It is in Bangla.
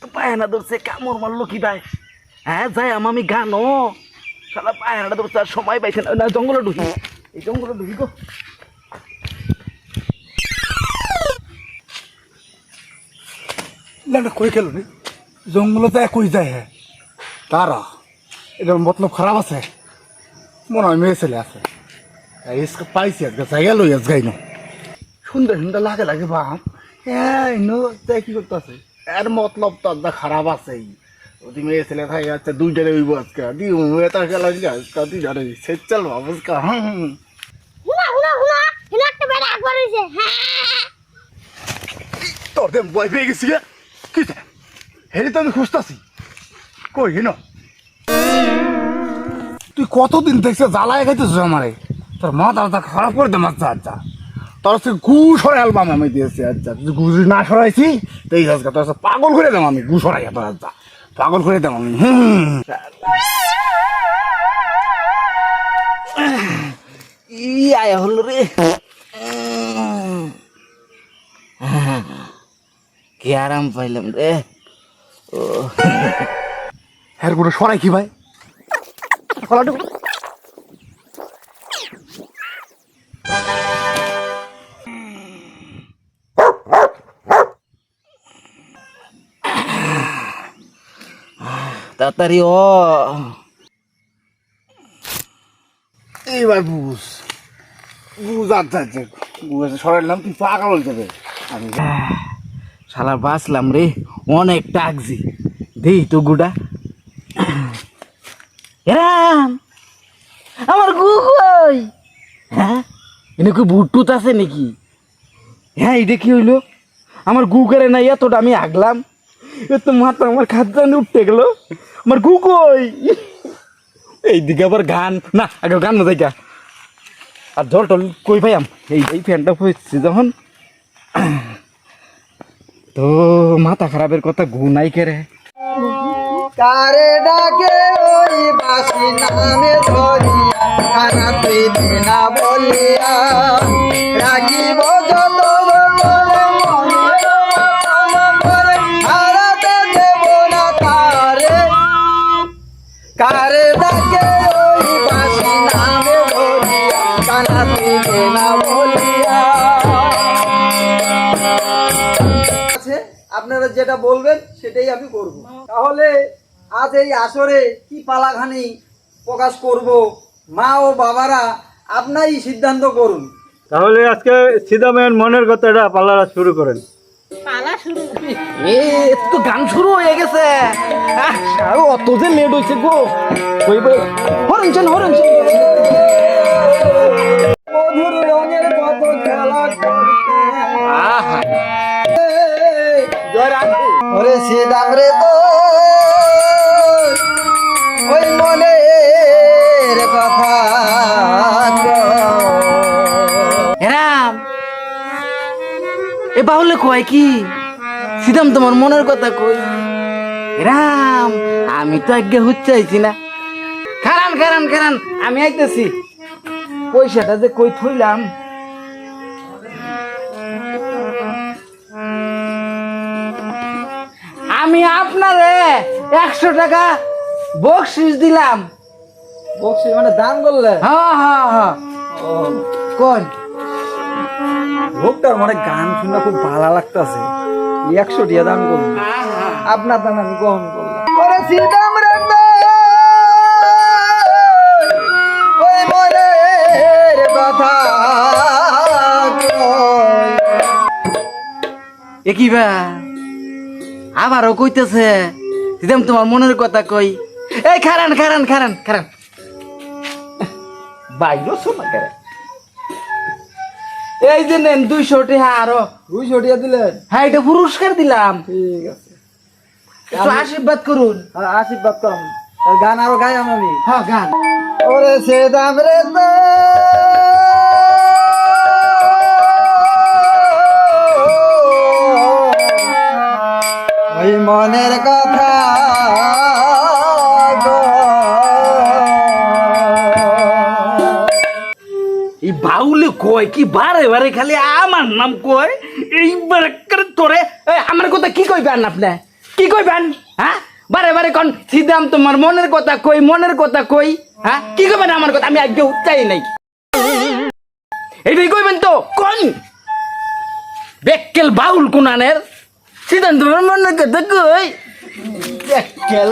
তো পায়না ধরছে, কামড় মারলো কি ভাই? হ্যাঁ যাই, আমি গানো শালা পায়নাটা ধরছে, আর সময় পাইছে না। না, জঙ্গলে ঢুকি। এই জঙ্গলে ঢুকি গো। না কই গেল রে জঙ্গলতে কই যায় হ্যাঁ। তারা এটার মতলব খারাপ আছে? মনে হয় মেয়ে ছেলে আছে। পাইছি, আজকে জায়গা লই আজ গাই না। সুন্দর সুন্দর লাগে লাগে বাপ। হ্যাঁ তাই কি করতে আছে এর মতলব তো আজকে খারাপ আছে ওদি মেয়ে ছেলে থাকে আচ্ছা হইব আজকে। দি গেল আজকে দুইটারে সে চল আজকে হুম হুনা হুনা হুনা হিনা একটা বেড়া একবার হইছে হ্যাঁ। তোর দেম বই পেয়ে গেছি গে। কি হেরি তো আমি খুঁজতাছি। কই হিন? তুই কতদিন দেখছে জ্বালায় খাইতেছিস আমারে? তোর মাথা মাথা খারাপ করে দে মাথা আচ্ছা। তোর হচ্ছে গু অ্যালবাম আমি দিয়েছি আচ্ছা। তুই গু যদি না সরাইছি তো এই আজকে তোর হচ্ছে পাগল করে দেম আমি গু সরাই তোর আচ্ছা। পাগল করে দেম আমি হুম ই আয়া হলো রে। কি আরাম পাইলাম রে। ও। হ্যাঁ গুলো সরাই কি ভাই? তাড়াতাড়ি ও এইবার বুঝ। বুঝ আচ্ছা আচ্ছা সরাইলাম তুই পাগল যাবে। আমি শালা বাঁচলাম রে অনেক টাকজি দেই তো গুডা। এরাম আমার গু কই হ্যাঁ? এনে কি বুটুত আছে নাকি? হ্যাঁ এটা কি হইল? আমার গু করে না এতটা আমি আগলাম। এ তো মাথা আমার খাদ্যানে উঠতে গেল। আমার গু এইদিকে আবার গান। না, আগে গান না দেখা আর জল টল কই পাইয়াম এই এই ফ্যানটা হয়েছে যখন। তো মাথা খারাপের কথা ঘু নাই কেরে কারে ডাকে ওই বাসি নামে ধরিয়া না বলিয়া কানা না বলিয়া আছে আপনারা যেটা বলবেন সেটাই আমি করব। তাহলে আজ এই আসরে কি পালাখানি প্রকাশ করব মা ও বাবারা আপনারই সিদ্ধান্ত করুন। তাহলে আজকে সিদামের মনের কথাটা পাল্লারা শুরু করেন। পালা শুরু এ তো গান শুরু হয়ে গেছে। আহ, আর অত যে লেট হয়েছে গো। এ বাহুলে কয় কি? সিদাম তোমার মনের কথা কই। রাম আমি তো আগে হুচ্চাইছি না। খারান খারান খারান আমি আইতেছি। পয়সাটা যে কই থইলাম? আমি আপনারে একশো টাকা বকশিস দিলাম। বকশি মানে দান করলে? হ্যাঁ হ্যাঁ হ্যাঁ। কোন? লোকটার মানে গান শুনে খুব ভালো লাগতেছে। একশো টিয়া দান করুন। আপনার দান আমি গ্রহণ করলাম। ওরে সিদাম রে ওই মনের কথা কয়। বা আবারও কইতেছে দিদাম তোমার মনের কথা কই। এই খারান খারান খারান খারান। বাইরো শোনা করে এই যে নেন দুইশো টিহা আরও। দুইশো টিহা দিলেন হ্যাঁ এটা পুরস্কার দিলাম। ঠিক আছে একটু আশীর্বাদ করুন। আর আশীর্বাদ করুন। গান আরও গাই আমি। হ্যাঁ গান। ওরে সে দাম রে কয়, কি বারে বারে খালি আমার নাম কয়? এইবার করে তোরে আমার কথা কি কইবেন আপনি? কি কইবেন? হ্যাঁ বারে বারে কোন সিদাম তোমার মনের কথা কই, মনের কথা কই হ্যাঁ কি কইবেন আমার কথা? আমি আজকে উচ্চাই নাই। এইটাই কইবেন তো, কোন? বেক্কেল বাউল কুনানের সিদ্ধান্ত তোমার মনের কথা কই? বেক্কেল